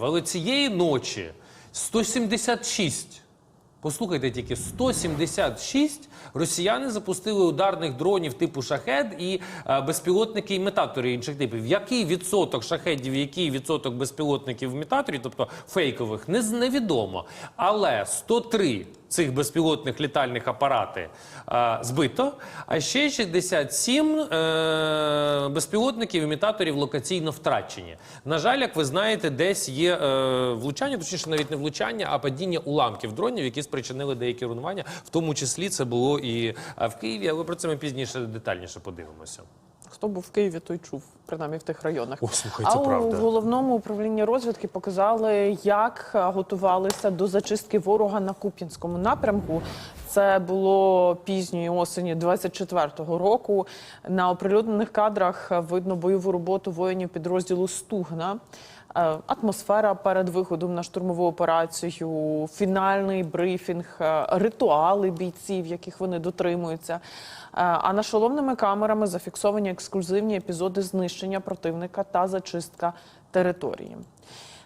Але цієї ночі 176, послухайте тільки, 176 росіяни запустили ударних дронів типу шахед і е, безпілотники імітатори інших типів. Який відсоток шахедів, який відсоток безпілотників імітаторів, тобто фейкових, не, невідомо. Але 103 цих безпілотних літальних апарати е, збито, а ще 67 е, безпілотників імітаторів локаційно втрачені. На жаль, як ви знаєте, десь є е, влучання, точніше навіть не влучання, а падіння уламків дронів, які спричинили деякі руйнування. В тому числі це було і е, в Києві, але про це ми пізніше детальніше подивимося. Хто був в Києві, той чув, принаймні в тих районах. О, слухай, а правда. у головному управлінні розвідки показали, як е, готувалися до зачистки ворога на Куп'янському напрямку. Це було пізньої осені 24-го року. На оприлюднених кадрах видно бойову роботу воїнів підрозділу Стугна. Е, Атмосфера перед виходом на штурмову операцію, фінальний брифінг, е, ритуали бійців, яких вони дотримуються. Е, А нашоломними камерами зафіксовані ексклюзивні епізоди знищення противника та зачистка території.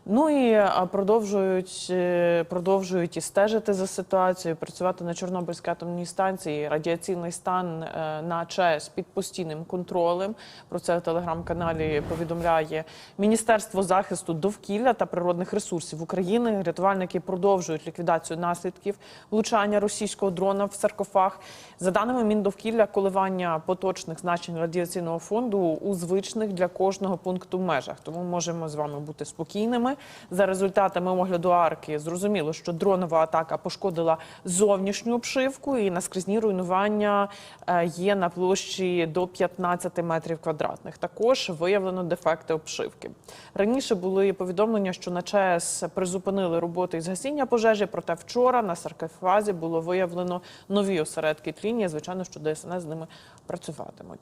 Ну і продовжують, е, продовжують і стежити за ситуацією, працювати на Чорнобильській атомній станції. Радіаційний стан е, на ЧАЕС під постійним контролем. Про це в телеграм-каналі повідомляє Міністерство захисту довкілля та природних ресурсів України. Рятувальники продовжують ліквідацію наслідків влучання російського дрона в саркофаг. За даними Міндовкілля, коливання поточних значень радіаційного фонду у звичних для кожного пункту межах. Тому можемо з вами бути спокійними. За результатами огляду арки зрозуміло, що дронова атака пошкодила зовнішню обшивку, і наскрізні руйнування е, є на площі до 15 метрів квадратних. Також виявлено дефекти обшивки. Раніше були повідомлення, що на ЧАЕС призупинили роботи із гасіння пожежі. Проте вчора на саркофазі було виявлено нові осередки тління. Звичайно, що ДСНС з ними працюватимуть.